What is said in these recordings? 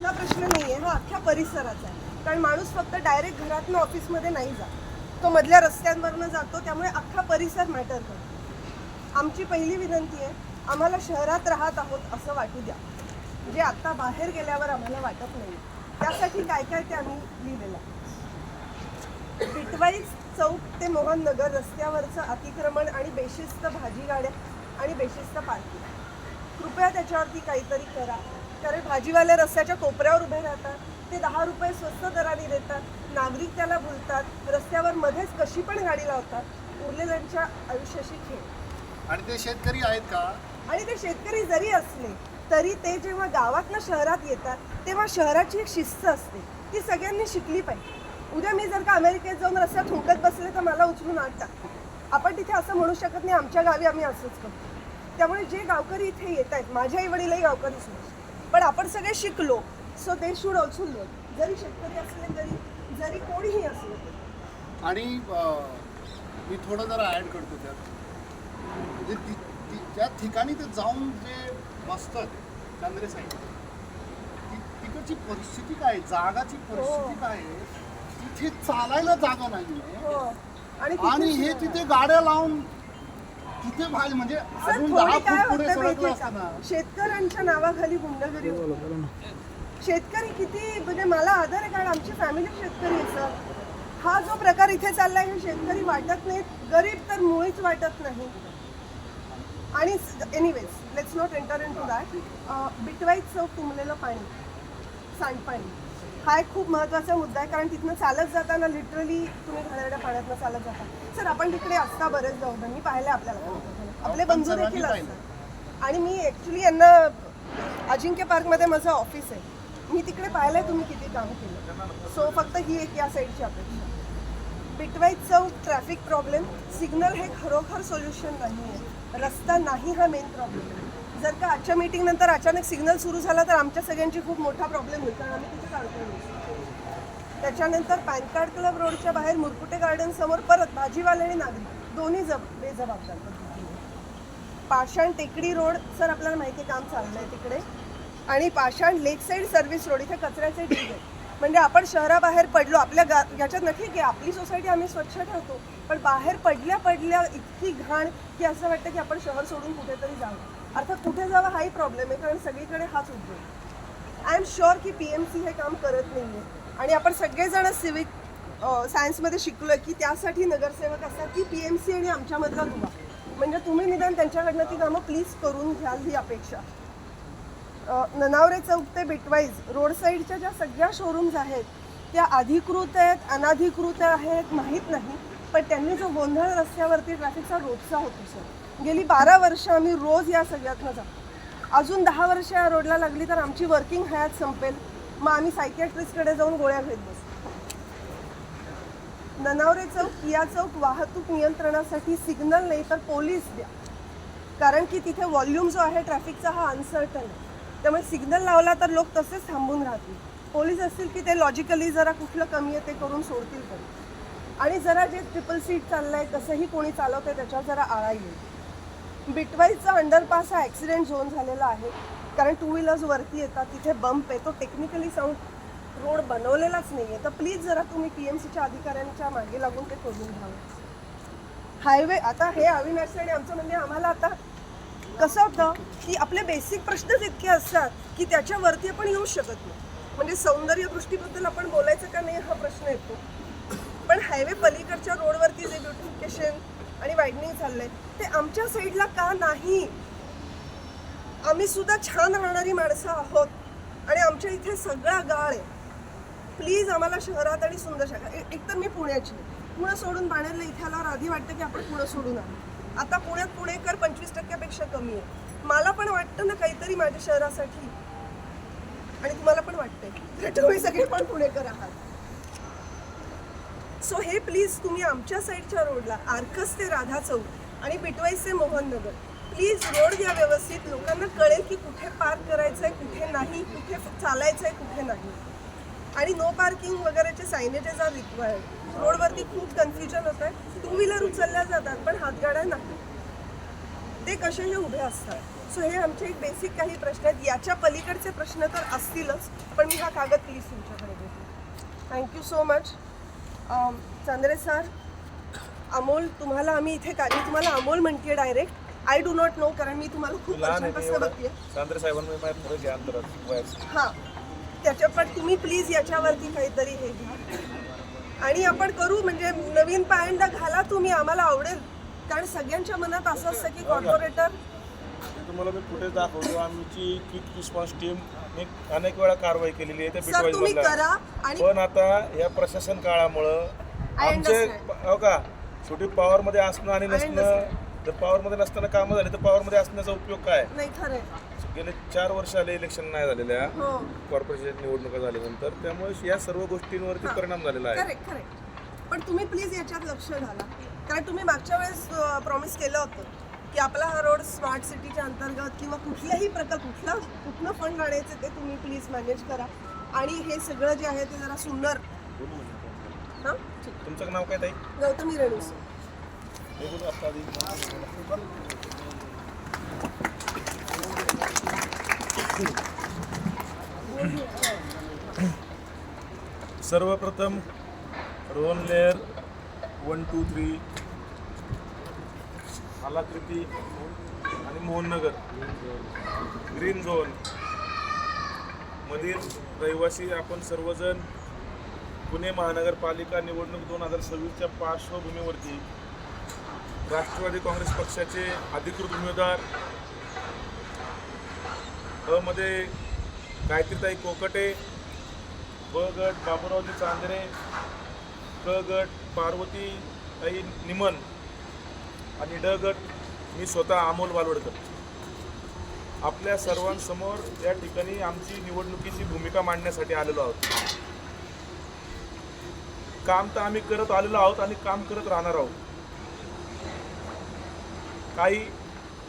हा प्रश्न नाही आहे हा अख्ख्या परिसराचा आहे. कारण माणूस फक्त डायरेक्ट घरातनं ऑफिसमध्ये नाही जात. तो मधल्या रस्त्यांवरनं जातो त्यामुळे अख्खा परिसर मॅटर करतो. आमची पहिली विनंती आहे आम्हाला शहरात राहत आहोत असं वाटू द्या. जे आत्ता बाहेर गेल्यावर आम्हाला वाटत नाही त्यासाठी काय काय ते आम्ही लिहिलेलं आहे. चौक ते मोहन नगर रस्त्यावरचं अतिक्रमण आणि बेशिस्त भाजी गाड्या आणि बेशिस्त पार्किंग. कृपया त्याच्यावरती काहीतरी करा. कारण भाजीवाले रस्त्याच्या कोपऱ्यावर उभे राहतात. ते दहा रुपये स्वस्त दराने देतात. नागरिक त्याला भुलतात. रस्त्यावर मध्येच कशी पण गाडी लावतात. उरलेल्यांच्या आयुष्याशी खेळ. आणि ते शेतकरी आहेत का? आणि ते शेतकरी जरी असले तरी ते जेव्हा गावातनं शहरात येतात तेव्हा शहराची एक शिस्त असते. ती सगळ्यांनी शिकली पाहिजे. उद्या मी जर का अमेरिकेत जाऊन रस्त्यात थुंकत बसले तर मला उचलून आत टाकतात आपण तिथे असं म्हणू शकत नाही आमच्या गावी आम्ही असंच करतो. त्यामुळे जे गावकरी इथे येत आहेत माझ्या आई वडीलही गावकरीच पण आपण सगळे शिकलो. So they should also learn जरी शेतकरी असले तरी जरी कोणीही असले आणि मी थोडं जरा ॲड करतो त्यात. म्हणजे ती- ती- त्या ठिकाणी ते जाऊन जे बसतात चांद्रे साहेब ती तिकडची परिस्थिती काय? जागाची परिस्थिती काय? आहे तिथे चालायला जागा नाही हो. आणि तिथे हे तिथे गाड्या लावून तिथे भाजी म्हणजे सर, अजून थोडी दहा काय फूट पुढे होतं माहितीये का? शेतकऱ्यांच्या नावाखाली गुंडगिरी होते. शेतकरी किती म्हणजे मला आदर आहे कारण आमची फॅमिली शेतकरी आहे सर. हा जो प्रकार इथे चाललाय हे शेतकरी वाटत नाहीत. गरीब तर मुळीच वाटत नाही. आणि anyways let's not enter into that Bitwise चौक तुंबलेलं पाणी सांडपाणी. हा एक खूप महत्त्वाचा मुद्दा आहे कारण तिथनं चालत जाताना लिटरली तुम्ही घाणेरड्या पाण्यातनं चालत जाता. सर आपण तिकडे असता बरेच जाऊ मी पाहिले आपल्याला आपले बंधू देखील. असतात. आणि मी ॲक्च्युली यांना अजिंक्य पार्कमध्ये माझं ऑफिस आहे. मी तिकडे पाहिलंय तुम्ही किती काम केलं? सो फक्त ही एक या साईडची अपेक्षा. बिटवाईज चौक ट्रॅफिक प्रॉब्लेम सिग्नल हे खरोखर सोल्युशन नाही आहे रस्ता नाही हा मेन प्रॉब्लेम जर का आजच्या मीटिंग नंतर अचानक सिग्नल सुरू झाला तर आमच्या सगळ्यांची खूप मोठा प्रॉब्लेम होईल. कारण आम्ही तिथे काढतो त्याच्यानंतर पॅन कार्ड क्लब रोडच्या बाहेर मुरकुटे गार्डन समोर परत भाजीवाले आणि नागरिक दोन्ही जब बेजबाबदार पाषाण टेकडी रोड सर आपल्याला माहिती आहे काम आहे तिकडे. आणि Pashan lake side service road इथे कचऱ्याचे ढीग आहे म्हणजे आपण शहराबाहेर पडलो आपल्या गा याच्यात नक्की की आपली सोसायटी आम्ही स्वच्छ ठेवतो पण बाहेर पडल्या पडल्या इतकी घाण की असं वाटतं की आपण शहर सोडून कुठेतरी जावं अर्थात कुठे जावं हाही प्रॉब्लेम आहे कारण सगळीकडे हाच उद्योग आय एम शुअर की पी एम सी हे काम करत नाही आहे आणि आपण सगळेजण सिविक सायन्समध्ये शिकलो की त्यासाठी नगरसेवक असतात की पी एम सी आणि आमच्यामधला दुवा. म्हणजे तुम्ही निदान त्यांच्याकडनं ती कामं प्लीज करून घ्याल ही अपेक्षा. ननावरे चौक ते बिटवाईज रोड साईडच्या ज्या सगळ्या शोरूम्स आहेत त्या अधिकृत आहेत अनाधिकृत आहेत माहीत नाही. पण त्यांनी जो गोंधळ रस्त्यावरती ट्रॅफिकचा रोजचा होतो सर गेली बारा वर्ष आम्ही रोज या सगळ्यातनं जातो. अजून दहा वर्ष या रोडला लागली तर आमची वर्किंग हयात संपेल. मग आम्ही सायकॅट्रिस्टकडे जाऊन गोळ्या घेत बसतो ननावरे चौक किया चौक वाहतूक नियंत्रणासाठी सिग्नल नाही तर पोलीस द्या. कारण की तिथे व्हॉल्यूम जो आहे ट्रॅफिकचा हा अनसर्टन आहे. त्यामुळे सिग्नल लावला तर लोक तसेच थांबून राहतील. पोलीस असतील की ते लॉजिकली जरा कुठलं कमी आहे ते करून सोडतील तरी. आणि जरा जे ट्रिपल सीट चाललं आहे कसंही कोणी चालवतं त्याच्यावर जरा आळा येईल. बिटवाईजचा अंडरपास हा ॲक्सिडेंट झोन झालेला आहे. कारण टू व्हीलर्स वरती येतात तिथे बंप आहे तो टेक्निकली साऊंड रोड बनवलेलाच नाही आहे तर प्लीज जरा तुम्ही पी एम सीच्या अधिकाऱ्यांच्या मागे लागून ते करून घ्यावं हायवे आता हे अविनाश आणि आमचं म्हणजे आम्हाला आता कसं होतं की आपले बेसिक प्रश्नच इतके असतात की त्याच्यावरती आपण येऊ शकत नाही. म्हणजे सौंदर्य दृष्टीबद्दल आपण बोलायचं का नाही हा प्रश्न येतो. पण हायवे पलीकडच्या रोडवरती जे ब्युटिफिकेशन आणि वाईडनिंग चाललंय. ते आमच्या साईडला का नाही? आम्ही सुद्धा छान राहणारी माणसं आहोत. आणि आमच्या इथे सगळा गाळ आहे. प्लीज आम्हाला शहरात आणि सुंदर शाखा एक तर मी पुण्याची आहे. पुणं सोडून बाणेरला इथे आल्यावर आधी वाटतं की आपण पुणं सोडून आलो. आता पुण्यात पुणेकर पंचवीस टक्क्यापेक्षा कमी आहे. मला पण वाटतं ना काहीतरी माझ्या शहरासाठी. आणि तुम्हाला पण वाटतंय. तुम्ही सगळे पण पुणेकर आहात. सो हे प्लीज तुम्ही आमच्या साईडच्या रोडला आर्कस ते राधा चौक आणि बिटवाईस ते मोहन नगर. प्लीज रोड घ्या व्यवस्थित. लोकांना कळेल की कुठे पार्क करायचं आहे कुठे नाही कुठे चालायचं आहे कुठे नाही. आणि नो पार्किंग वगैरेचे सायनेजेस आर रिक्वायर्ड रोडवरती खूप कन्फ्युजन होत आहे टू व्हीलर उचलल्या जातात पण हातगाड्या नाही. ते कसेही उभे असतात? सो हे आमचे एक बेसिक काही प्रश्न आहेत. याच्या पलीकडचे प्रश्न तर असतीलच पण मी हा कागद प्लीज तुमच्याकडे देते. Thank you so much Chandre sir Amol तुम्हाला आम्ही इथे का मी तुम्हाला अमोल म्हणते direct I do not know कारण मी तुम्हाला खूप वर्षांपासून बघते चांद्रे माझ्या ज्ञान हां. त्याच्या पण तुम्ही प्लीज याच्यावरती काहीतरी हे घ्या. आणि आपण करू म्हणजे नवीन पॅन्ट घाला तुम्ही आम्हाला आवडेल. कारण सगळ्यांच्या मनात असं असतं की कॉर्पोरेटर ते तुम्हाला मी फुटेज दाखवतो. आमची क्विक रिस्पॉन्स टीम अनेक वेळा कारवाई केलेली आहे सर तुम्ही मधल्या करा आणि पण आता या प्रशासन काळामुळं I आमचे understand. हो का? शेवटी पॉवर मध्ये असणं आणि I नसणं understand. जर पॉवर मध्ये नसताना कामं झाली तर पॉवर मध्ये असण्याचा उपयोग काय? नाही खरंय. गेले चार वर्ष आले इलेक्शन नाही झालेल्या. हो. कॉर्पोरेशन निवडणुका झाल्यानंतर त्यामुळे या सर्व गोष्टींवरती परिणाम झालेला आहे. करेक्ट करेक्ट पण तुम्ही प्लीज याच्यात लक्ष घाला. कारण तुम्ही मागच्या वेळेस प्रॉमिस केलं होतं. की आपला हा रोड स्मार्ट सिटीच्या अंतर्गत किंवा कुठल्याही प्रकार कुठला कुठलं फंड आणायचे ते तुम्ही प्लीज मॅनेज करा. आणि हे सगळं जे आहे ते जरा सुंदर. हां? तुमचं नाव काय ताई? गौतमी रेणू. सर्वप्रथम Rohan layer one two three Alakruti आणि मोहननगर. ग्रीन झोन मधील रहिवासी आपण सर्वजण पुणे महानगरपालिका निवडणूक दोन हजार सव्वीसच्या पार्श्वभूमीवरती राष्ट्रवादी काँग्रेस पक्षाचे अधिकृत उमेदवार अ मध्ये गायत्रीताई कोकटे ब गट बाबुरावजी चांदरे क गट पार्वतीताई निमन आणि ड गट मी स्वतः अमोल वालवडकर. आपल्या सर्वांसमोर या ठिकाणी आमची निवडणुकीची भूमिका मांडण्यासाठी आलेलो आहोत. काम तर आम्ही करत आलेलो आहोत आणि काम करत राहणार आहोत. काही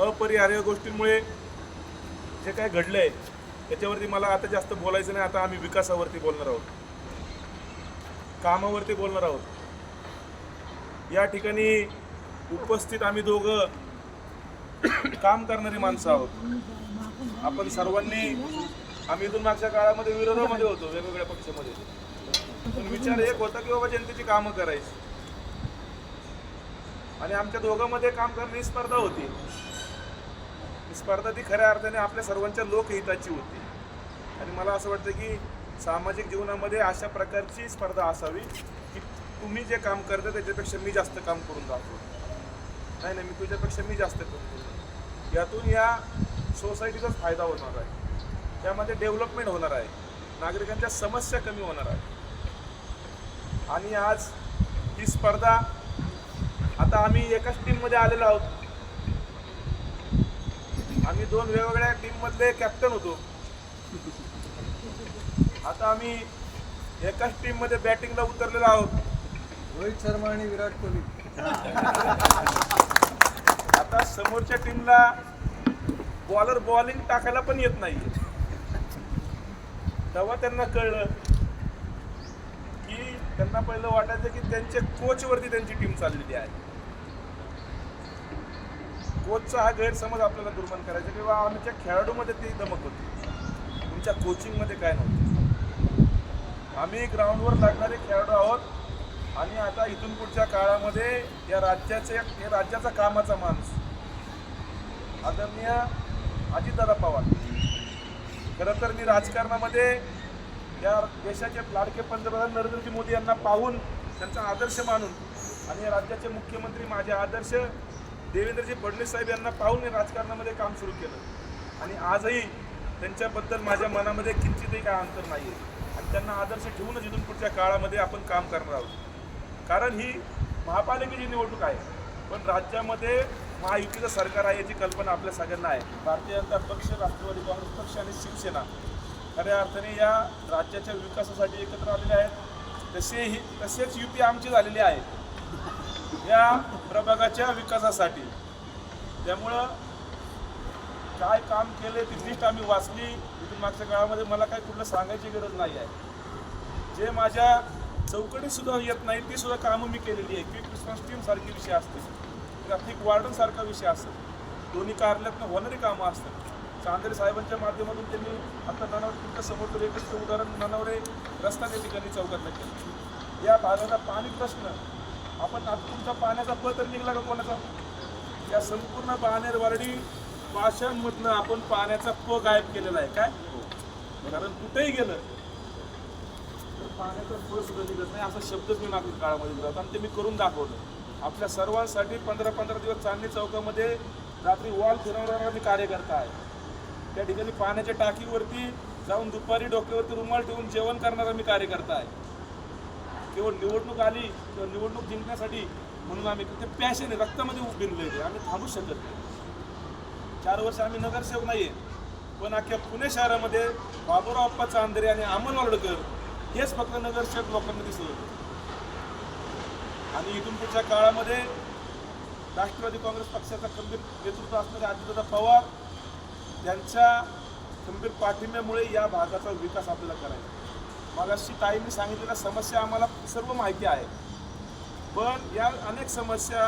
अपरिहार्य गोष्टींमुळे जे काय घडलं आहे त्याच्यावरती मला आता जास्त बोलायचं नाही आता आम्ही विकासावरती बोलणार आहोत. कामावरती बोलणार आहोत. या ठिकाणी उपस्थित आम्ही दोघं काम करणारी माणसं आहोत. आपण सर्वांनी आम्ही इथून मागच्या काळामध्ये विरोधामध्ये होतो वेगवेगळ्या पक्षामध्ये. पण विचार एक होता की बाबा जनतेची कामं करायची. आणि आमच्या दोघांमध्ये काम करणारी स्पर्धा होती. ही स्पर्धा ती खऱ्या अर्थाने आपल्या सर्वांच्या लोकहिताची होती. आणि मला असं वाटतं की सामाजिक जीवनामध्ये अशा प्रकारची स्पर्धा असावी की तुम्ही जे काम करता त्याच्यापेक्षा मी जास्त काम करून दाखवतो. नाही नाही मी तुझ्यापेक्षा मी जास्त करतो यातून या सोसायटीचाच फायदा होणार आहे. त्यामध्ये डेव्हलपमेंट होणार आहे. नागरिकांच्या समस्या कमी होणार आहे आणि आज ही स्पर्धा आता आम्ही एकाच टीममध्ये आलेलो आहोत. आम्ही दोन वेगवेगळ्या टीममधले कॅप्टन होतो. आता आम्ही एकाच टीममध्ये बॅटिंगला उतरलेलो आहोत. रोहित शर्मा आणि विराट कोहली. आता समोरच्या टीमला बॉलर बॉलिंग टाकायला पण येत नाही तेव्हा त्यांना कळलं की त्यांना पहिलं वाटायचं की त्यांच्या कोचवरती त्यांची टीम चाललेली आहे. कोचचा हा गैरसमज आपल्याला दुर्मान करायचा किंवा आमच्या खेळाडूमध्ये ती दमक होती. तुमच्या कोचिंगमध्ये काय नव्हतं. आम्ही ग्राउंडवर लागणारे खेळाडू आहोत आणि आता इथून पुढच्या काळामध्ये या राज्याचे या राज्याचा कामाचा माणूस. आदरणीय अजितदादा पवार खरं तर मी राजकारणामध्ये या देशाचे लाडके पंतप्रधान नरेंद्रजी मोदी यांना पाहून त्यांचा आदर्श मानून आणि या राज्याचे मुख्यमंत्री माझे आदर्श देवेंद्रजी फडणवीस साहेब यांना पाहून मी राजकारणामध्ये काम सुरू केलं. आणि आजही त्यांच्याबद्दल माझ्या मनामध्ये किंचितही काय अंतर नाही आहे आणि त्यांना आदर्श ठेवूनच इथून पुढच्या काळामध्ये आपण काम करणार आहोत. कारण ही महापालिकेची निवडणूक आहे. पण राज्यामध्ये महायुतीचं सरकार आहे याची कल्पना आपल्या सगळ्यांना आहे. भारतीय जनता पक्ष राष्ट्रवादी काँग्रेस पक्ष आणि शिवसेना. खऱ्या अर्थाने या राज्याच्या विकासासाठी एकत्र आलेले आहेत. तसेही तसेच युती आमची झालेली आहे. या प्रभागाच्या विकासासाठी. त्यामुळं काय काम केले ती लिस्ट आम्ही वाचली. इथून मागच्या काळामध्ये मला काय कुठलं सांगायची गरज नाही आहे. जे माझ्या चौकटीसुद्धा येत नाही ती सुद्धा कामं मी केलेली आहे. क्विक रिस्पॉन्स टीम सारखी विषय असते. ट्रॅफिक वार्डनसारखा विषय असतात दोन्ही कार्यालयातनं होणारी कामं असतात. चांदरे साहेबांच्या माध्यमातून त्यांनी आता नानावर तुमच्यासमोर एकच उदाहरण नानावरे रस्ता त्या ठिकाणी चौकातला केला. या भागाचा पाणी प्रश्न आपण आता तुमचा पाण्याचा प तर निघला का कोणाचा? या संपूर्ण बाणेरवाडी पाशांमधनं आपण पाण्याचा प गायब केलेला आहे. काय? कारण कुठेही गेलं तर पाण्याचा प सुद्धा निघत नाही. असा शब्दच मी मागील काळामध्ये दिला होता आणि ते मी करून दाखवलं. आपल्या सर्वांसाठी पंधरा पंधरा दिवस चांदणी चौकामध्ये रात्री वॉल फिरवणारा मी कार्यकर्ता आहे त्या ठिकाणी पाण्याच्या टाकीवरती जाऊन दुपारी डोक्यावरती रुमाल ठेवून जेवण करणारा मी कार्यकर्ता आहे केवळ निवडणूक आली किंवा निवडणूक जिंकण्यासाठी म्हणून आम्ही ते पॅशन आहे रक्तामध्ये बिनले ते आम्ही थांबू शकत नाही. चार वर्ष आम्ही नगरसेवक नाहीये पण अख्ख्या पुणे शहरामध्ये बाबुराव अप्पा चांदरे आणि अमोल वालडकर हेच फक्त नगरसेवक लोकांना दिसत होते. आणि इथून पुढच्या काळामध्ये राष्ट्रवादी काँग्रेस पक्षाचा खंबीर नेतृत्व असणारे अजितदादा पवार त्यांच्या खंबीर पाठिंब्यामुळे या भागाचा विकास आपल्याला करायचा मागाशी ताईंनी सांगितलेल्या समस्या आम्हाला सर्व माहिती आहे. पण या अनेक समस्या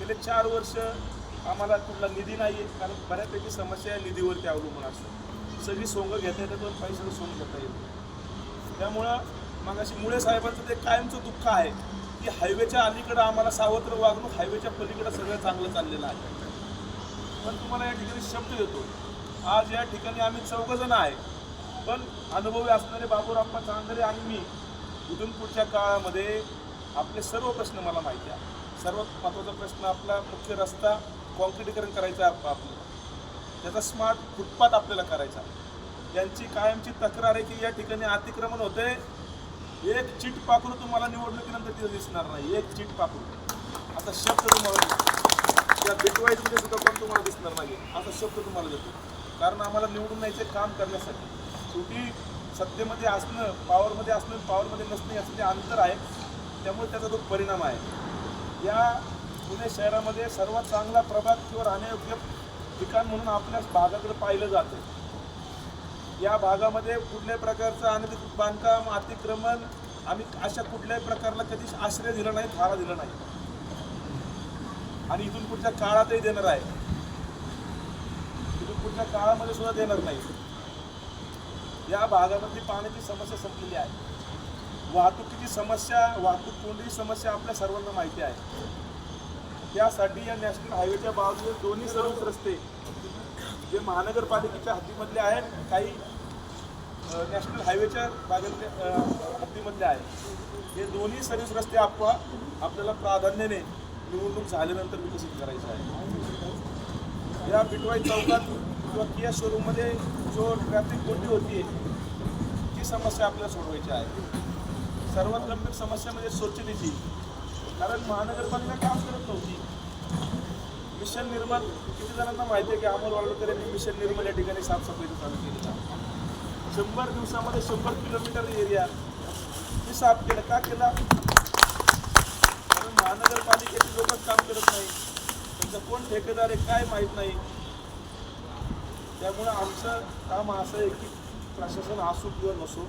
गेले चार वर्ष आम्हाला कुठला निधी नाही आहे कारण बऱ्यापैकी समस्या या निधीवरती अवलंबून असतात. सगळी सोंग घेता येतं पण पैशाचं सोंग घेता येत. त्यामुळं मगाशी मुळे साहेबांचं ते कायमचं दुःख आहे. की हायवेच्या अलीकडं आम्हाला सावत्र वागणूक हायवेच्या पलीकडं सगळं चांगलं चाललेलं आहे. पण तुम्हाला या ठिकाणी शब्द देतो. आज या ठिकाणी आम्ही चौघजण आहे. पण अनुभवी असणारे बाबूराप्पा चांदरे आणि मी इथून पुढच्या काळामध्ये आपले सर्व प्रश्न मला माहिती आहे. सर्वात महत्त्वाचा प्रश्न आपला मुख्य रस्ता कॉन्क्रिटीकरण करायचा आहे आपल्याला त्याचा स्मार्ट फुटपाथ आपल्याला करायचा यांची कायमची तक्रार आहे की या ठिकाणी अतिक्रमण होते एक चिट पाखरू तुम्हाला निवडणुकीनंतर तिथे दिसणार नाही. एक चिट पाखरू. असा शब्द तुम्हाला दिसतो. त्या बिटवाईजमध्ये सुद्धा पण तुम्हाला दिसणार नाही असा शब्द तुम्हाला देतो. कारण आम्हाला निवडून यायचे काम करण्यासाठी. शेवटी सत्तेमध्ये असणं पॉवरमध्ये असणं पॉवरमध्ये नसणं याचं ते अंतर आहे त्यामुळे त्याचा तो परिणाम आहे. या पुणे शहरामध्ये सर्वात चांगला प्रभाग किंवा राहण्यायोग्य ठिकाण म्हणून आपल्या भागाकडे पाहिलं जातं या भागामध्ये कुठल्याही प्रकारचं अनधिकृत बांधकाम अतिक्रमण आम्ही अशा कुठल्याही प्रकारला कधीच आश्रय दिला नाही थारा दिला नाही. आणि इथून पुढच्या काळातही देणार आहे. इथून पुढच्या काळामध्ये सुद्धा देणार नाही. या भागामधली पाण्याची समस्या संपलेली आहे. वाहतुकीची समस्या वाहतूक कोणतीही समस्या आपल्या सर्वांना माहिती आहे. त्यासाठी या नॅशनल हायवेच्या बाजूने दोन्ही सर्वच रस्ते जे महानगरपालिकेच्या हद्दीमधले आहेत काही नॅशनल हायवेच्या भागातले हद्दीमधले आहेत. हे दोन्ही सर्व्हिस रस्ते आपवा आपल्याला प्राधान्याने निवडणूक झाल्यानंतर विकसित करायचं आहे या बिटवाई चौकात किंवा किया शोरूममध्ये जो ट्रॅफिक कोंडी होती ती समस्या आपल्याला सोडवायची आहे. सर्वात गंभीर समस्या म्हणजे स्वच्छतेची. कारण महानगरपालिका काम करत नव्हती. मिशन निर्मल किती जणांना माहिती आहे की अमोल वाळवकर यांनी मिशन निर्मल या ठिकाणी साफसफाईचं चालू केलेलं आहे शंभर दिवसामध्ये शंभर किलोमीटर एरिया मी साफ केलं. का केला? कारण महानगरपालिकेचे लोकच काम करत नाही. त्यांचा कोण ठेकेदार आहे काय माहीत नाही. त्यामुळं आमचं काम असं आहे की प्रशासन असो किंवा नसो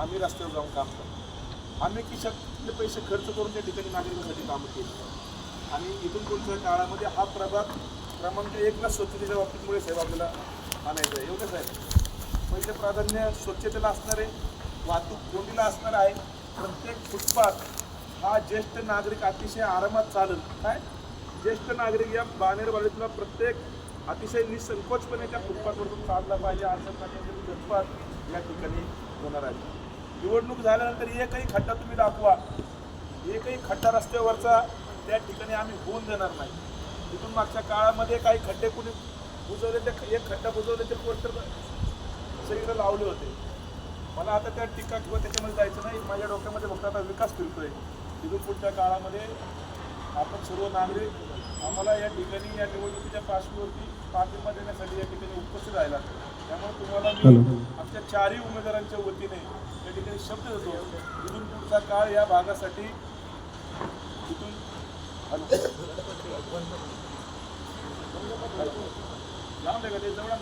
आम्ही रस्त्यावर जाऊन काम करतो. आम्ही किशातले पैसे खर्च करून त्या ठिकाणी नागरिकांसाठी कामं केली. आणि इथून पुढच्या काळामध्ये हा प्रभाग क्रमांक एकला स्वच्छतेच्या बाबतीमुळे साहेब आपल्याला आणायचं आहे. एवढंच आहे पहिले प्राधान्य स्वच्छतेला असणार आहे वाहतूक कोंडीला असणार आहे. प्रत्येक फुटपाथ हा ज्येष्ठ नागरिक अतिशय आरामात चालेल. काय? ज्येष्ठ नागरिक या बाणेरवाडीतला प्रत्येक अतिशय निसंकोचपणे त्या फुटपाथवरून चालला पाहिजे असं प्रकारचे फुटपाथ या ठिकाणी होणार आहे निवडणूक झाल्यानंतर एकही खड्डा तुम्ही दाखवा. एकही खड्डा रस्त्यावरचा त्या ठिकाणी आम्ही होऊन देणार नाही. तिथून मागच्या काळामध्ये काही खड्डे कुणी बुजवले ते एक खड्डा बुजवले ते पोस्टर सगळीकडे लावले होते. मला आता त्या टीका किंवा त्याच्यामध्ये जायचं नाही. माझ्या डोक्यामध्ये फक्त आता विकास फिरतोय. तिथून पुढच्या काळामध्ये आपण सर्व नागरिक आम्हाला या ठिकाणी या निवडणुकीच्या पार्श्ववरती पाठिंबा देण्यासाठी या ठिकाणी उपस्थित राहिला त्यामुळे तुम्हाला मी आमच्या चारही उमेदवारांच्या वतीने या ठिकाणी शब्द देतो. इथून पुढचा काळ या भागासाठी इथून लांब आहे का ते जवळ ना.